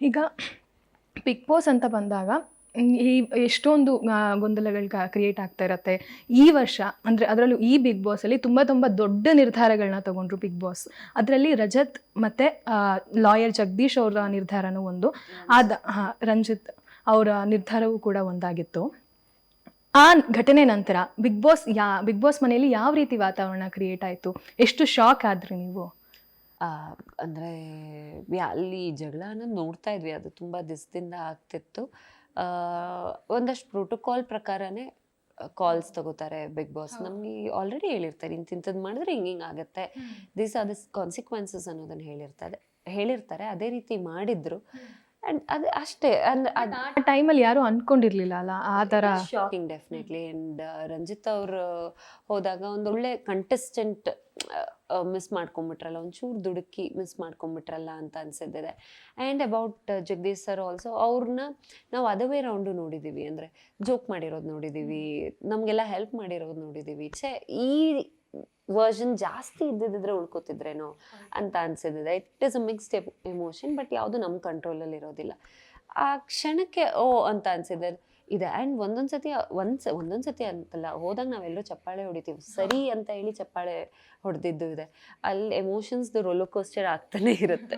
ಈಗ big boss ಅಂತ ಬಂದಾಗ, ಈ ಎಷ್ಟೊಂದು ಗೊಂದಲಗಳು ಕ್ರಿಯೇಟ್ ಆಗ್ತಾ ಇರತ್ತೆ. ಈ ವರ್ಷ, ಅಂದರೆ ಅದರಲ್ಲೂ ಈ ಬಿಗ್ ಬಾಸಲ್ಲಿ ತುಂಬ ತುಂಬ ದೊಡ್ಡ ನಿರ್ಧಾರಗಳನ್ನ ತಗೊಂಡ್ರು ಬಿಗ್ ಬಾಸ್ ಅದರಲ್ಲಿ ರಜತ್ ಮತ್ತು ಲಾಯರ್ ಜಗದೀಶ್ ಅವರ ನಿರ್ಧಾರನೂ ಒಂದು. ಆದ ರಂಜಿತ್ ಅವರ ನಿರ್ಧಾರವೂ ಕೂಡ ಒಂದಾಗಿತ್ತು. ಆ ಘಟನೆ ನಂತರ ಬಿಗ್ ಬಾಸ್ ಯಾ ಬಿಗ್ ಬಾಸ್ ಮನೆಯಲ್ಲಿ ಯಾವ ರೀತಿ ವಾತಾವರಣ ಕ್ರಿಯೇಟ್ ಆಯಿತು? ಎಷ್ಟು ಶಾಕ್ ಆದ್ರಿ ನೀವು? ಅಂದರೆ ಅಲ್ಲಿ ಜಗಳನ ನೋಡ್ತಾ ಇದ್ವಿ. ಅದು ತುಂಬಾ ದಿವಸದಿಂದ ಆಗ್ತಿತ್ತು. ಒಂದಷ್ಟು ಪ್ರೋಟೋಕಾಲ್ ಪ್ರಕಾರನೇ ಕಾಲ್ಸ್ ತಗೋತಾರೆ ಬಿಗ್ ಬಾಸ್ ನಮ್ಗೆ ಆಲ್ರೆಡಿ ಹೇಳಿರ್ತಾರೆ ಇಂತಿಂಥದ್ದು ಮಾಡಿದ್ರೆ ಹಿಂಗೆ ಹಿಂಗೆ ಆಗುತ್ತೆ. ದಿಸ್ ಆರ್ ದಿಸ್ ಕಾನ್ಸಿಕ್ವೆನ್ಸಸ್ ಅನ್ನೋದನ್ನ ಹೇಳಿರ್ತಾರೆ ಹೇಳಿರ್ತಾರೆ ಅದೇ ರೀತಿ ಮಾಡಿದ್ರು. ಅಂಡ್ ಅದು ಅಷ್ಟೇ. ಅಂದ್ರೆ ಅದ್ ಆ ಟೈಮಲ್ಲಿ ಯಾರು ಅನ್ಕೊಂಡಿರ್ಲಿಲ್ಲ ಅಲ್ಲ ಆ ಥರ? ಶಾಕಿಂಗ್ ಡೆಫಿನೆಟ್ಲಿ ಅಂಡ್ ರಂಜಿತ್ ಅವರು ಹೋದಾಗ ಒಂದು ಒಳ್ಳೆ ಕಂಟೆಸ್ಟೆಂಟ್ ಮಿಸ್ ಮಾಡ್ಕೊಂಬಿಟ್ರಲ್ಲ, ಒಂಚೂರು ದುಡುಕಿ ಮಿಸ್ ಮಾಡ್ಕೊಂಬಿಟ್ರಲ್ಲ ಅಂತ ಅನ್ಸಿದ್ದಿದೆ. And about Jagadish sir also ಅವ್ರನ್ನ ನಾವು ಅದವೇ ರೌಂಡು ನೋಡಿದ್ದೀವಿ ಅಂದರೆ ಜೋಕ್ ಮಾಡಿರೋದು ನೋಡಿದ್ದೀವಿ ನಮಗೆಲ್ಲ ಹೆಲ್ಪ್ ಮಾಡಿರೋದು ನೋಡಿದ್ದೀವಿ ಛೇ, ಈ ವರ್ಷನ್ ಜಾಸ್ತಿ ಇದ್ದಿದ್ರೆ ಉಳ್ಕೊತಿದ್ರೇನೋ ಅಂತ ಅನ್ಸಿದ್ದಿದೆ. It is a mixed emotion but ಯಾವುದು ನಮ್ಮ ಕಂಟ್ರೋಲಲ್ಲಿ ಇರೋದಿಲ್ಲ ಆ ಕ್ಷಣಕ್ಕೆ, ಓ ಅಂತ ಅನ್ಸಿದೆ. ಇದೆ. ಆ್ಯಂಡ್ ಒಂದೊಂದು ಸತಿ ಒಂದೊಂದ್ಸತಿ ಒಂದೊಂದು ಸತಿ ಅಂತಲ್ಲ, ಹೋದಾಗ ನಾವೆಲ್ಲರೂ ಚಪ್ಪಾಳೆ ಹೊಡಿತೀವಿ. ಸರಿ ಅಂತ ಹೇಳಿ ಚಪ್ಪಾಳೆ ಹೊಡೆದಿದ್ದು ಇದೆ. ಅಲ್ಲಿ ಎಮೋಷನ್ಸ್ದು ರೋಲೋಕೋಸ್ಟರ್ ಆಗ್ತಾನೆ ಇರುತ್ತೆ.